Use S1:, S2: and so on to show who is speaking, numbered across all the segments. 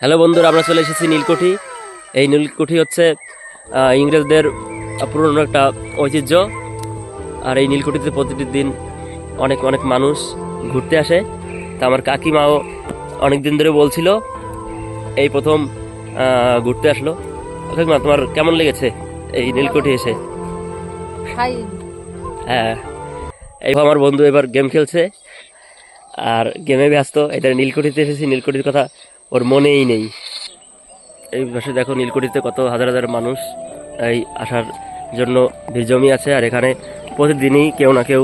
S1: Hello বন্ধুরা আমরা চলে এসেছি নীলকুঠি। এই নীলকুঠি হচ্ছে ইংরেজদের পুরনো একটা ঐতিহ্য। আর এই নীলকুঠিতে প্রতিটি দিন অনেক অনেক মানুষ ঘুরতে আসে। তা আমার কাকিমাও অনেক দিন ধরে বলছিল এই প্রথম ঘুরতে আসলো। কাকিমা তোমার কেমন লেগেছে এই নীলকুঠি এসে? হ্যাঁ। এই আমার বন্ধু এবার গেম খেলছে। আর গেমে ব্যস্ত এটা নীলকুঠিতে এসেছি। নীলকুঠির কথা ওর মনেই নেই। এই পাশে দেখো নীলকুঠিতে কত হাজার হাজার মানুষ এই আসার জন্য ভিড় জমি আছে, আর এখানে প্রতিদিনই কেউ না কেউ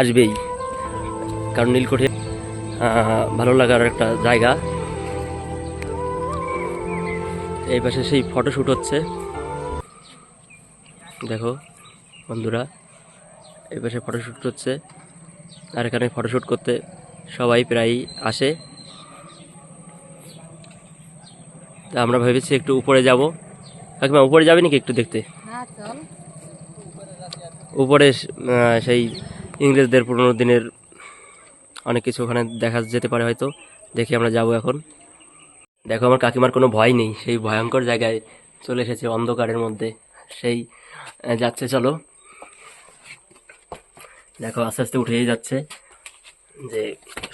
S1: আসবেই। কারণ নীলকুঠি ভালো লাগার একটা জায়গা। এই পাশে সেই ফটোশ্যুট হচ্ছে। দেখো বন্ধুরা, এই পাশে ফটোশ্যুট হচ্ছে। আর এখানে ফটোশ্যুট করতে সবাই প্রায়ই আসে। তা আমরা ভেবেছি একটু উপরে যাব। কাকিমা উপরে যাবে নাকি একটু দেখতে?
S2: হ্যাঁ
S1: উপরে সেই ইংরেজদের পুরোনো দিনের অনেক কিছু ওখানে দেখা যেতে পারে হয়তো। দেখি আমরা যাব এখন। দেখো আমার কাকিমার কোনো ভয় নেই। সেই ভয়ঙ্কর জায়গায় চলে এসেছে অন্ধকারের মধ্যে। সেই যাচ্ছে চলো। দেখো আস্তে আস্তে উঠেই যাচ্ছে যে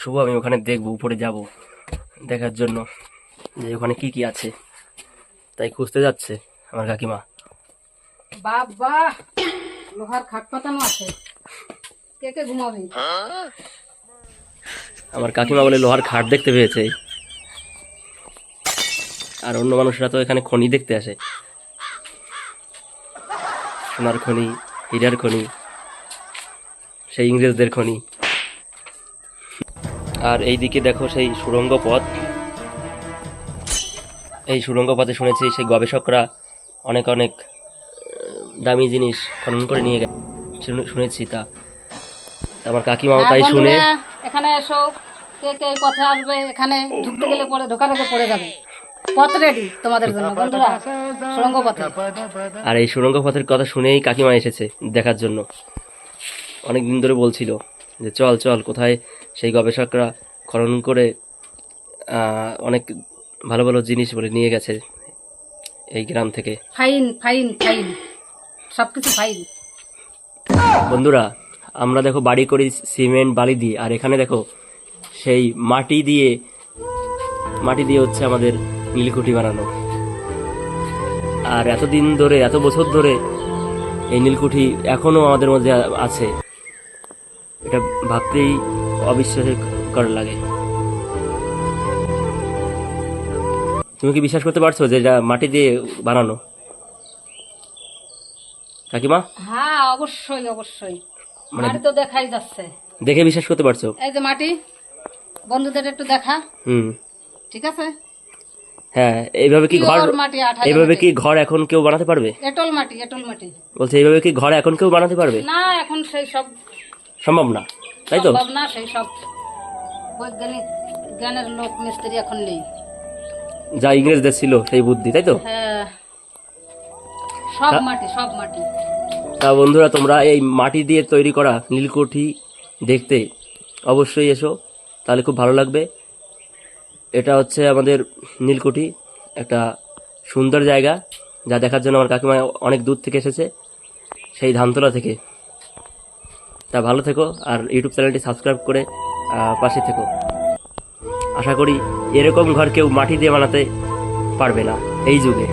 S1: শুভ আমি ওখানে দেখব উপরে যাব দেখার জন্য। যে ওখানে কি কি আছে? তাই খুঁজতে যাচ্ছে আমার কাকিমা।
S2: বাবা লোহার খাট পাতানো আছে। কে কে ঘুমাবি?
S1: আমার কাকিমা বলে লোহার খাট দেখতে পেয়েছে। আর অন্য মানুষরা তো এখানে খনি দেখতে আসে। সোনার খনি হীরার খনি সেই ইংরেজদের খনি। আর এইদিকে দেখো সেই সুড়ঙ্গ পথ। এই সুড়ঙ্গ পথে শুনেছি সেই গবেষকরা অনেক অনেক দামি জিনিস খনন করে নিয়ে গেছে। শুনেছি তা। আমার কাকিমাও তাই শুনে।
S2: এখানে এসো। কে কে কথা আসবে এখানে ঢুকতে গেলে পরে ঢোকার আগে পড়ে যাবে। পথ রেডি তোমাদের জন্য। বন্ধুরা সুরঙ্গ পথে
S1: আর এই সুড়ঙ্গ পথের কথা শুনেই কাকিমা এসেছে দেখার জন্য। অনেক দিন ধরে বলছিল যে চল চল কোথায় সেই গবেষকরা খনন করে আহ, অনেক ভালো ভালো জিনিস বলে নিয়ে গেছে এই গ্রাম থেকে।
S2: Fine fine fine. সবকিছু ফাইন।
S1: বন্ধুরা আমরা দেখো বাড়ি করি সিমেন্ট বালি দিয়ে আর এখানে দেখো সেই মাটি দিয়ে মাটি দিয়ে হচ্ছে আমাদের নীলকুঠি বানানো। আর এতদিন ধরে এত বছর ধরে এই নীলকুঠি এখনও আমাদের মধ্যে আছে। এটা ভাবতেই অবিশ্বাসকর লাগে। তুমি কি বিশ্বাস করতে পারছ যে এটা মাটি দিয়ে বানানো? কাকিমা?
S2: হ্যাঁ অবশ্যই অবশ্যই।
S1: মানে-
S2: মাটি তো দেখাই যাচ্ছে।
S1: দেখে বিশ্বাস করতে পারছ?
S2: এই যে মাটি বন্ধুদের একটু দেখা।
S1: হুম।
S2: ঠিক আছে?
S1: হ্যাঁ এইভাবে কি ঘর এইভাবে কি ঘর এখন কেউ বানাতে পারবে?
S2: এটল মাটি এটল মাটি।
S1: বলছে এইভাবে কি ঘর এখন কেউ বানাতে পারবে?
S2: না এখন সেই সব
S1: সম্ভব না তাই তো?
S2: সম্ভব না সেই সব বৈজ্ঞানিক জ্ঞানের লোক মিস্ত্রি এখন নেই।
S1: যা ইংরেজদের ছিল সেই বুদ্ধি তাই তো?
S2: হ্যাঁ। সব মাটি সব মাটি।
S1: তা বন্ধুরা তোমরা এই মাটি দিয়ে তৈরি করা নীলকুঠি দেখতে অবশ্যই এসো তাহলে খুব ভালো লাগবে। এটা হচ্ছে আমাদের নীলকুঠি একটা সুন্দর জায়গা যা দেখার জন্য আমার কাকিমা অনেক দূর থেকে এসেছে সেই ধানতলা থেকে। তা ভালো থেকো আর ইউটিউব চ্যানেলটি সাবস্ক্রাইব করে পাশে থেকো। আশা করি এরকম ঘর কেউ মাটি দিয়ে বানাতে পারবে না এই যুগে।